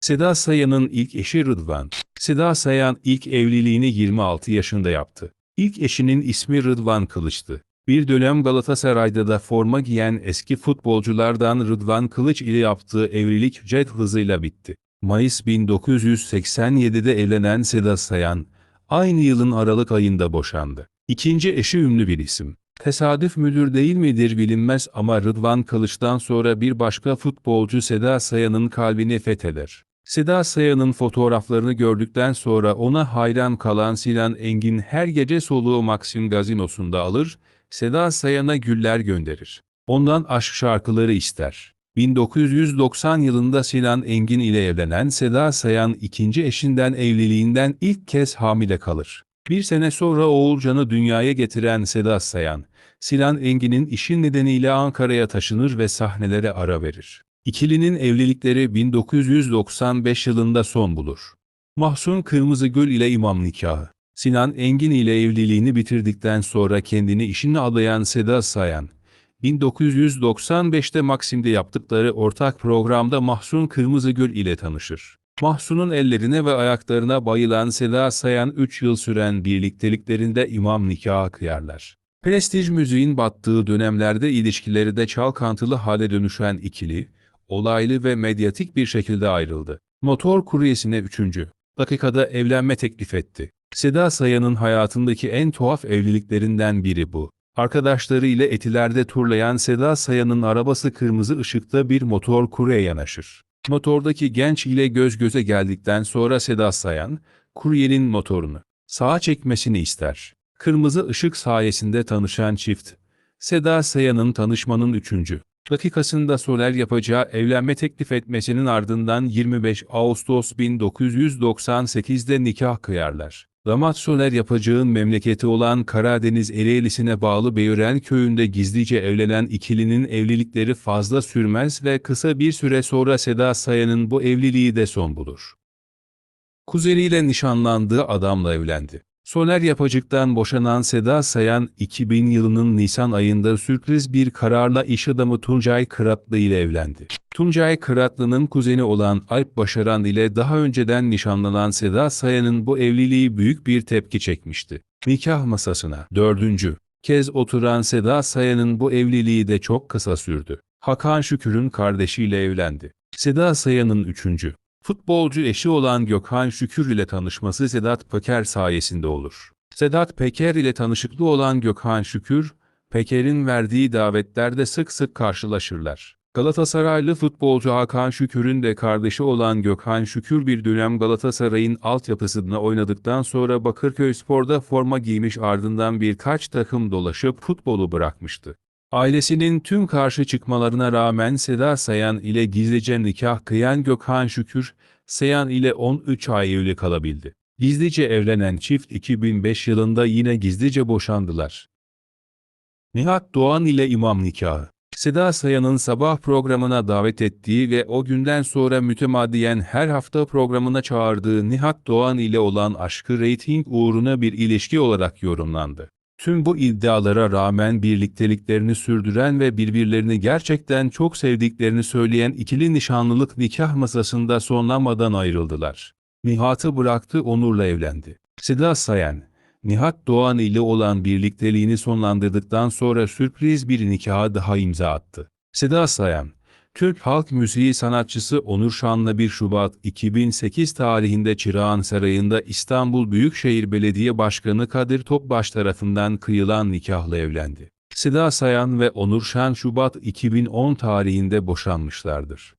Seda Sayan'ın ilk eşi Rıdvan. Seda Sayan ilk evliliğini 26 yaşında yaptı. İlk eşinin ismi Rıdvan Kılıç'tı. Bir dönem Galatasaray'da da forma giyen eski futbolculardan Rıdvan Kılıç ile yaptığı evlilik jet hızıyla bitti. Mayıs 1987'de evlenen Seda Sayan, aynı yılın Aralık ayında boşandı. İkinci eşi ünlü bir isim. Tesadüf müdür değil midir bilinmez ama Rıdvan Kılıç'tan sonra bir başka futbolcu Seda Sayan'ın kalbini fetheder. Seda Sayan'ın fotoğraflarını gördükten sonra ona hayran kalan Sinan Engin her gece soluğu Maxim gazinosunda alır, Seda Sayan'a güller gönderir. Ondan aşk şarkıları ister. 1990 yılında Sinan Engin ile evlenen Seda Sayan ikinci eşinden evliliğinden ilk kez hamile kalır. Bir sene sonra Oğulcan'ı dünyaya getiren Seda Sayan, Sinan Engin'in işin nedeniyle Ankara'ya taşınır ve sahnelere ara verir. İkilinin evlilikleri 1995 yılında son bulur. Mahsun Kırmızıgül ile imam nikahı. Sinan Engin ile evliliğini bitirdikten sonra kendini işine adayan Seda Sayan, 1995'te Maksim'de yaptıkları ortak programda Mahsun Kırmızıgül ile tanışır. Mahsun'un ellerine ve ayaklarına bayılan Seda Sayan 3 yıl süren birlikteliklerinde imam nikahı kıyarlar. Prestij müziğin battığı dönemlerde ilişkileri de çalkantılı hale dönüşen ikili, olaylı ve medyatik bir şekilde ayrıldı. Motor kuryesine 3. dakikada evlenme teklif etti. Seda Sayan'ın hayatındaki en tuhaf evliliklerinden biri bu. Arkadaşları ile etilerde turlayan Seda Sayan'ın arabası kırmızı ışıkta bir motor kuryeye yanaşır. Motordaki genç ile göz göze geldikten sonra Seda Sayan, kuryenin motorunu sağa çekmesini ister. Kırmızı ışık sayesinde tanışan çift, Seda Sayan'ın tanışmanın 3. dakikasında Soler yapacağı evlenme teklif etmesinin ardından 25 Ağustos 1998'de nikah kıyarlar. Damat Soler yapacağın memleketi olan Karadeniz Ereğlisi'ne bağlı Beyören köyünde gizlice evlenen ikilinin evlilikleri fazla sürmez ve kısa bir süre sonra Seda Sayan'ın bu evliliği de son bulur. Kuzeniyle nişanlandığı adamla evlendi. Soner Yapacık'tan boşanan Seda Sayan, 2000 yılının Nisan ayında sürpriz bir kararla iş adamı Tuncay Kıratlı ile evlendi. Tuncay Kıratlı'nın kuzeni olan Alp Başaran ile daha önceden nişanlanan Seda Sayan'ın bu evliliği büyük bir tepki çekmişti. Nikah masasına dördüncü kez oturan Seda Sayan'ın bu evliliği de çok kısa sürdü. Hakan Şükür'ün kardeşiyle evlendi. Seda Sayan'ın üçüncü Futbolcu eşi olan Gökhan Şükür ile tanışması Sedat Peker sayesinde olur. Sedat Peker ile tanışıklı olan Gökhan Şükür, Peker'in verdiği davetlerde sık sık karşılaşırlar. Galatasaraylı futbolcu Hakan Şükür'ün de kardeşi olan Gökhan Şükür bir dönem Galatasaray'ın altyapısında oynadıktan sonra Bakırköy Spor'da forma giymiş ardından birkaç takım dolaşıp futbolu bırakmıştı. Ailesinin tüm karşı çıkmalarına rağmen Seda Sayan ile gizlice nikah kıyan Gökhan Şükür, Sayan ile 13 ay evli kalabildi. Gizlice evlenen çift 2005 yılında yine gizlice boşandılar. Nihat Doğan ile imam nikahı. Seda Sayan'ın sabah programına davet ettiği ve o günden sonra mütemadiyen her hafta programına çağırdığı Nihat Doğan ile olan aşkı reyting uğruna bir ilişki olarak yorumlandı. Tüm bu iddialara rağmen birlikteliklerini sürdüren ve birbirlerini gerçekten çok sevdiklerini söyleyen ikili nişanlılık nikah masasında sonlanmadan ayrıldılar. Nihat'ı bıraktı Onur'la evlendi. Seda Sayan, Nihat Doğan ile olan birlikteliğini sonlandırdıktan sonra sürpriz bir nikaha daha imza attı. Seda Sayan, Türk halk müziği sanatçısı Onur Şan'la 1 Şubat 2008 tarihinde Çırağan Sarayı'nda İstanbul Büyükşehir Belediye Başkanı Kadir Topbaş tarafından kıyılan nikahla evlendi. Seda Sayan ve Onur Şan Şubat 2010 tarihinde boşanmışlardır.